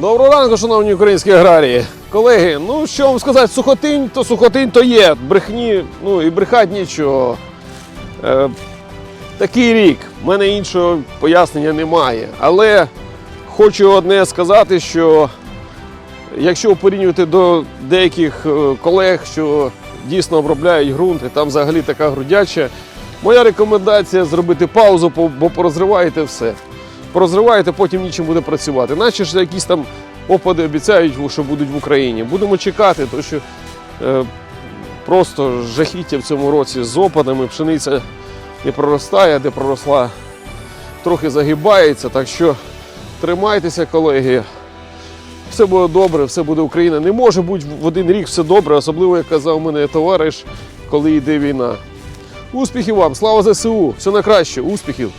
Доброго ранку, шановні українські аграрії. Колеги, ну що вам сказати, сухотинь, то сухотинь то є. Брехні, ну і брехать нічого. Е, такий рік. У мене іншого пояснення немає. Але хочу одне сказати, що якщо порівнювати до деяких е, колег, що дійсно обробляють ґрунт, і там взагалі така грудяча, моя рекомендація зробити паузу, бо- бо порозриваєте все. Порозриваєте, потім нічим буде працювати. Наче ж якісь там опади обіцяють, що будуть в Україні. Будемо чекати, тому що е, просто жахіття в цьому році з опадами, пшениця не проростає, де проросла, трохи загибається. Так що тримайтеся, колеги. Все буде добре, все буде Україна. Не може бути в один рік все добре, особливо, як казав мене товариш, коли йде війна. Успіхів вам, слава ЗСУ! Все на краще, успіхів!